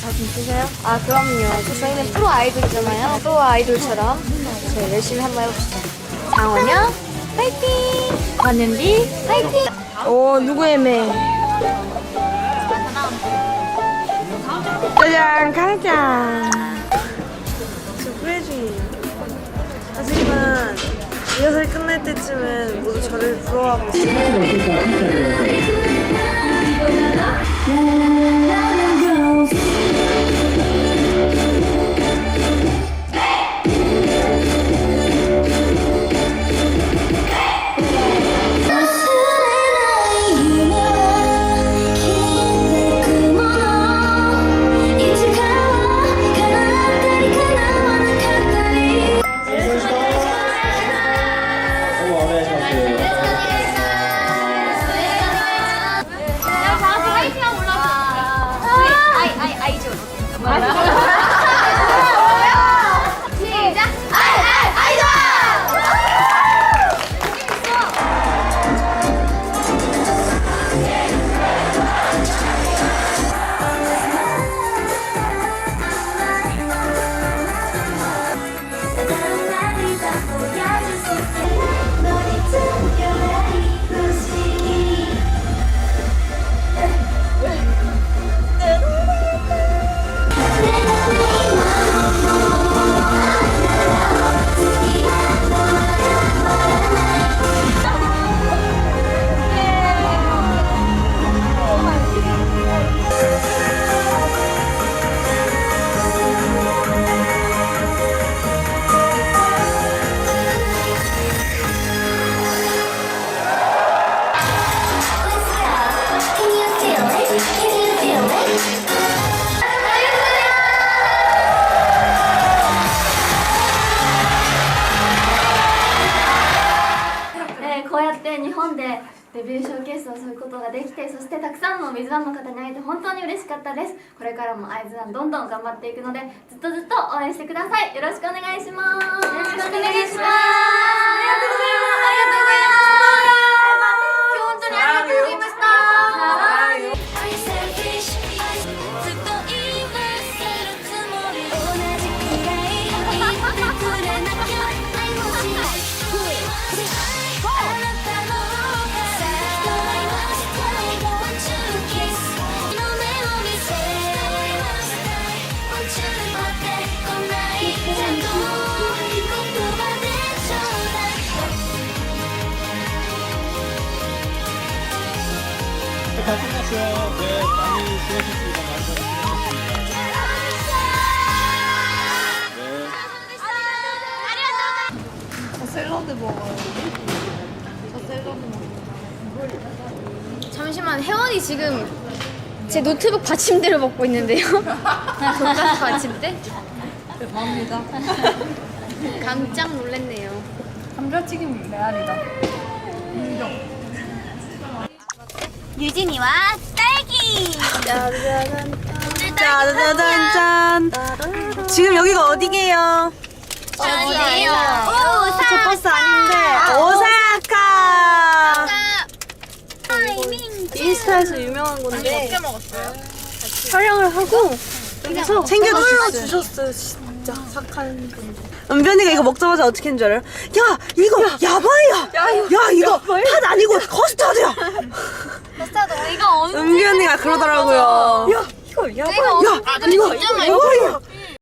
자신 있으세요? 아 그럼요. 저희는 프로 아이돌이잖아요. 프로 아이돌처럼 저희 열심히 한번 해봅시다. 장원영 파이팅! 권은비 파이팅! 오 누구 애매? 짜잔 가자. 저 후회 중이에요. 하지만 리허설 끝날 때쯤은 모두 저를 부러워하고 있어요. った日本でデビューショーケースをすることができてそしてたくさんの水ワンの方に会えて本当に嬉しかったです。これからもアイズワンどんどん頑張っていくのでずっとずっと応援してください。よろしくお願いします。よろしくお願いします。 안녕하세요. 네, 많이 수고하셨습니다. 많이 수고하셨습니다. 네. 샐러드 먹어요. 저 샐러드 먹어요. 잠시만 혜원이 지금 제 노트북 받침대를 먹고 있는데요. 돈가스 받침대? 죄송합니다. 깜짝 놀랐네요. 감자튀김 메아리다. 유진이와 딸기 짜자잔. 지금 여기가 어디게요? 어디예요? 저 버스 아닌데 오사카. 인스타에서 유명한 건데 촬영을 하고 여기서 챙겨주셨어요. 주셨어요. 진짜 착한 분. 은변이가 이거 먹자마자 어떻게 했는 줄 알아요? 야 이거 야바이야. 야, 이거 팥 아니고 커스터드야. 이거 어느 은변이가 그러더라고요. 야 이거. 야 이거 야바이야.